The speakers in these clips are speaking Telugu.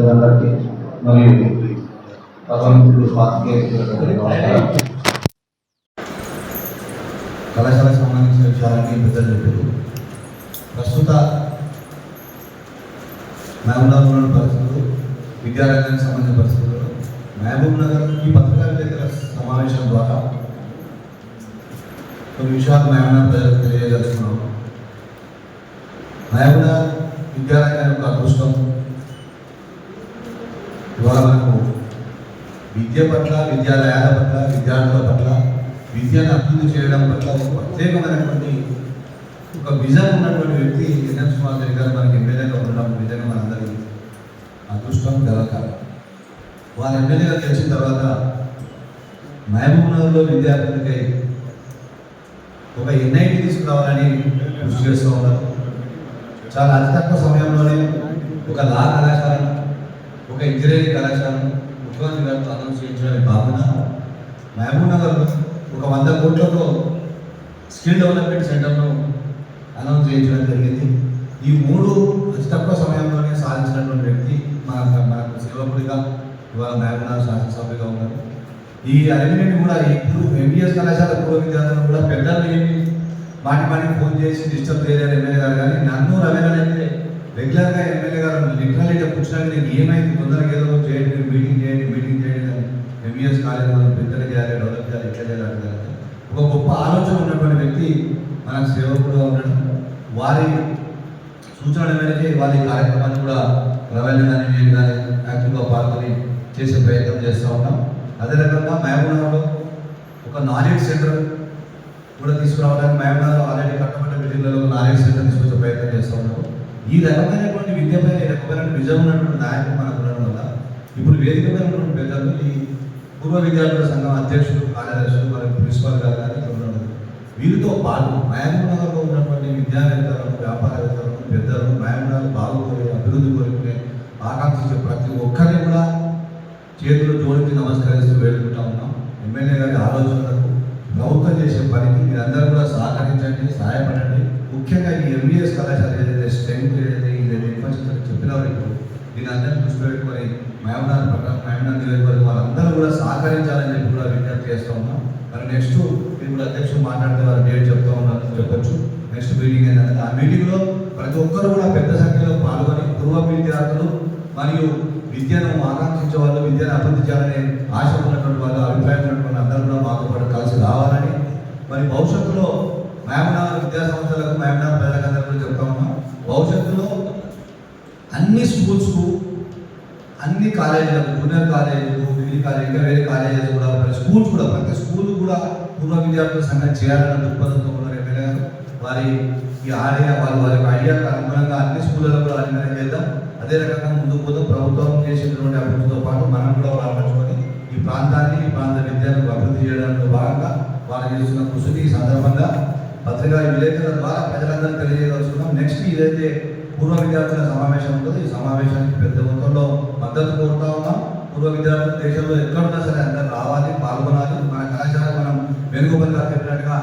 పెద్దలందరికీ మరియు భగవంతుడు పాత్రికేయులకు నమస్కారం. కళాశాలకు సంబంధించిన విషయాలన్నీ పెద్దలు చెప్పారు ప్రస్తుత మహబూబ్నగర్ ఉన్న పరిస్థితులు విద్యారంగానికి సంబంధించిన పరిస్థితులు మహబూబ్ నగర్ ఈ పత్రికా విలేకరుల సమావేశం ద్వారా కొన్ని విషయాలు మహబూబ్నగర్ ప్రజలకు తెలియజేస్తున్నాం మహబూబ్నగర్ విద్యారంగం యొక్క అదృష్టం ఇవాళ మనకు విద్య పట్ల విద్యాలయాల పట్ల విద్యార్థుల పట్ల విద్యను అభివృద్ధి చేయడం పట్ల ఒక ప్రత్యేకమైనటువంటి ఒక విజన్ ఉన్నటువంటి వ్యక్తి ఎన్ఎన్ సుమార్ గారు మనకి ఎమ్మెల్యేగా ఉండడం నిజంగా మనందరికీ అదృష్టం గర్వకారం వారు ఎమ్మెల్యేగా గెలిచిన తర్వాత మహబూబ్నగర్లో విద్యార్థులకై ఒక ఎన్ఐటి తీసుకురావాలని కృషి చేస్తూ ఉన్నారు. చాలా అతి తక్కువ సమయంలోనే ఒక లా కళాశాలను ఒక ఇంజనీరింగ్ కళాశాలను ముఖ్యమంత్రి గారితో అనౌన్స్ చేయించడానికి కాకుండా మహబూబ్ నగర్ ఒక వంద కోట్లతో స్కిల్ డెవలప్మెంట్ సెంటర్ను అనౌన్స్ చేయించడం జరిగింది. ఈ మూడు అతి తక్కువ సమయంలోనే సాధించినటువంటి వ్యక్తి మన మనకు సేవకుడిగా ఇవాళ మహబూబ్ నగర్ శాసనసభ్యుగా ఉన్నారు ఈ అలమినేని కూడా ఇప్పుడు ఎంబీఎస్ కళాశాల పూర్వ విద్యార్థులను కూడా పెద్దలు ఏమి మాటి మాటికి ఫోన్ చేసి డిస్టర్బ్ చేయలేరు ఎమ్మెల్యే గారు. కానీ నన్ను రవీంద్ర అయితే రెగ్యులర్గా ఎమ్మెల్యే గారు లిటరల్ అయితే కూర్చున్నాక నేను ఏమైంది తొందరగా ఏదో చేయండి మీటింగ్ చేయండి మీటింగ్ చేయండి ఎంఈఎస్ ఎంబీఎస్ కాలేజ్ పెద్దలు చేయాలి డెవలప్ చేయాలి ఇట్లా చేయాలి ఒక గొప్ప ఆలోచన ఉన్నటువంటి వ్యక్తి మనకు సేవకుడుగా ఉండడం వారి సూచనల మేరకే వారి కార్యక్రమాన్ని కూడా రవీంద్ర కానీ నేను కానీ యాక్టివ్గా పాల్గొని చేసే ప్రయత్నం చేస్తూ ఉన్నాం. అదే రకంగా మహబూబ్నగర్లో ఒక నాలెడ్జ్ సెంటర్ కూడా తీసుకురావడానికి మహబూబ్నగర్ ఆల్రెడీ కట్టబడ్డ బిల్డింగ్లలో నాలెడ్జ్ సెంటర్ తీసుకొచ్చే ప్రయత్నం చేస్తూ ఉన్నాము. ఈ రకమైనటువంటి విద్యపై ఈ రకమైన విజయం ఉన్నటువంటి నాయకులు మనకు ఉండడం వల్ల ఇప్పుడు వేదికపై ఉన్నటువంటి పెద్దలు ఈ పూర్వ విద్యార్థుల సంఘం అధ్యక్షులు కార్యదర్శులు మరి ప్రిన్సిపాల్ గారు కానీ ఇక్కడ ఉన్నారు వీరితో పాటు మహబూబ్నగర్లో ఉన్నటువంటి విద్యావేత్తలను వ్యాపారవేత్తలను పెద్దలను మహబూబ్నగర్ బాగుకోరే అభివృద్ధి కోరుకునే ఆకాంక్షించే ప్రతి ఒక్కరిని కూడా చేతులు జోడించి నమస్కరిస్తూ వేడుకుంటా ఉన్నాం. ఎమ్మెల్యే గారి ఆలోచనలకు ప్రభుత్వం చేసే పనికి మీరందరూ కూడా సహకరించండి సహాయపడండి. ముఖ్యంగా ఈ ఎంబీఎస్ కళాశాల ఏదైతే స్ట్రెంగ్త్ అందరినీ దృష్టిలో పెట్టుకొని మహబూబ్నగర్ పట్టణం నియోజకవర్గం వాళ్ళందరూ కూడా సహకరించాలని చెప్పి కూడా విజ్ఞప్తి చేస్తూ ఉన్నాం. మరి నెక్స్ట్ మీరు కూడా అధ్యక్షులు మాట్లాడితే వారు డేట్ చెప్తూ ఉన్నారు చెప్పొచ్చు. నెక్స్ట్ మీటింగ్ ఏంటంటే ఆ మీటింగ్లో ప్రతి ఒక్కరు కూడా పెద్ద సంఖ్యలో పాల్గొని పూర్వ విద్యార్థులు మరియు విద్యను ఆకాంక్షించే వాళ్ళు విద్యను అభివృద్ధి చేయాలనే ఆశ ఉన్నటువంటి వాళ్ళు అభిప్రాయం ఉన్నటువంటి అందరూ కూడా మాతో పాటు కలిసి రావాలని. మరి భవిష్యత్తులో మహబూబ్నగర్ విద్యా సంస్థలకు మహబూబ్నగర్ ప్రజలందరూ కూడా చెప్తా ఉన్నాం. భవిష్యత్తులో అన్ని స్కూల్స్కు అన్ని కాలేజీలకు జూనియర్ కాలేజీలు డిగ్రీ కాలేజ్ ఇంకా వేరే కాలేజెస్ కూడా ప్రతి స్కూల్స్ కూడా ప్రతి స్కూల్ కూడా పూర్వ విద్యార్థుల సంఘం చేయాలన్న దృక్పథంతో ఉన్నారు ఎమ్మెల్యే గారు. వారి ఈ ఆడియా వారి వారి యొక్క ఐడియాకు అనుగుణంగా అన్ని స్కూళ్ళలో కూడా అధ్యయనం చేద్దాం. అదే రకంగా ముందుకు పోతూ ప్రభుత్వం చేసినటువంటి అభివృద్ధితో పాటు మనం కూడా పాల్పంచుకొని ఈ ప్రాంతాన్ని ఈ ప్రాంత విద్యార్థులకు అభివృద్ధి చేయడంలో భాగంగా వారు చేస్తున్న కృషిని ఈ సందర్భంగా పత్రికా విలేకరుల ద్వారా ప్రజలందరూ తెలియజేయదలుచుకున్నాం. నెక్స్ట్ ఏదైతే పూర్వ విద్యార్థుల సమావేశం ఉంటుందో. ఈ సమావేశానికి పెద్ద మొత్తంలో మద్దతు కోరుతా ఉన్నాం. పూర్వ విద్యార్థులు దేశంలో ఎక్కడున్నా సరే అందరూ రావాలి పాల్గొనాలి. మన కళాశాల మనం వేణుగోపాల్ చెప్పినట్టుగా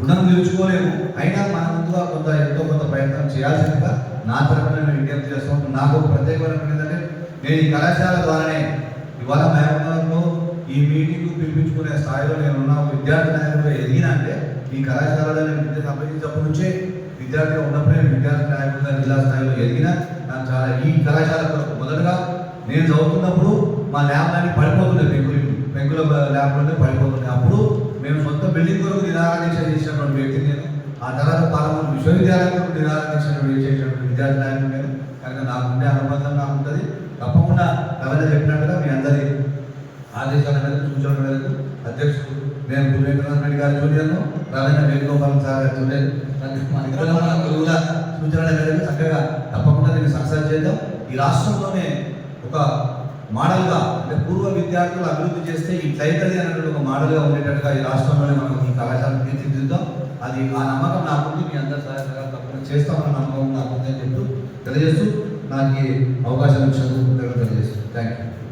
రుణం తీర్చుకోలేము. అయినా మన ముందుగా కొంత ఎంతో కొంత ప్రయత్నం చేయాల్సిందిగా నా తరఫున నేను విజ్ఞప్తి చేస్తాం నాకు ఒక ప్రత్యేకమైన ఏంటంటే నేను ఈ కళాశాల ద్వారానే ఇవాళ మహబూబ్నగర్లో ఈ మీటింగ్ పిలిపించుకునే స్థాయిలో నేను ఉన్న విద్యార్థి నాయకుడిగా ఎదిగినా అంటే ఈ కళాశాలలో నేను విద్య సంబంధించినప్పటి నుంచే విద్యార్థిగా ఉన్నప్పుడే విద్యార్థి నాయకుడిగా జిల్లా స్థాయిలో ఎదిగిన నాకు చాలా ఈ కళాశాల కొరకు మొదటగా నేను చదువుతున్నప్పుడు మా ల్యాబ్ ల్యాబ్లన్నీ పడిపోతుండే పెంకులు పెంకుల ల్యాబ్లోనే పడిపోతుండే. అప్పుడు మేము సొంత బిల్డింగ్ కొరకు నిరాకరించ చేసినటువంటి వ్యక్తి నేను ఆ తర్వాత పాలమూరు విశ్వవిద్యాలయం కొరకు నిరాకరించినటువంటి చేసినటువంటి విద్యార్థి నాయకుడు నేను. కనుక నాకుండే అనుబంధం నాకు ఉంటుంది. తప్పకుండా కవిత చెప్పినట్టుగా మీ అందరి ఆదేశాల మేరకు సూచనల మేరకు అధ్యక్షుడు నేను గురువేంద్రనాథ్ రెడ్డి గారి జూనియర్ను రవీంద్ర వేణుగోపాల్ సార్ గారి జూనియర్ మన గురువుల సూచనల మేరకు చక్కగా తప్పకుండా దీన్ని సక్సెస్ చేద్దాం. ఈ రాష్ట్రంలోనే ఒక మోడల్గా అంటే పూర్వ విద్యార్థులు అభివృద్ధి చేస్తే ఈ ట్రైతది అనేటువంటి ఒక మోడల్గా ఉండేటట్టుగా ఈ రాష్ట్రంలోనే మనం ఈ కళాశాలను తీర్చిదిద్దాం. అది ఆ నమ్మకం నాకుంది మీ అందరి సహాయంగా తప్పని చేస్తామన్న నమ్మకం నాకుంది అని చెప్తూ తెలియజేస్తూ నాకు అవకాశం ఇచ్చినందుకు తెలియజేస్తాను థ్యాంక్ యూ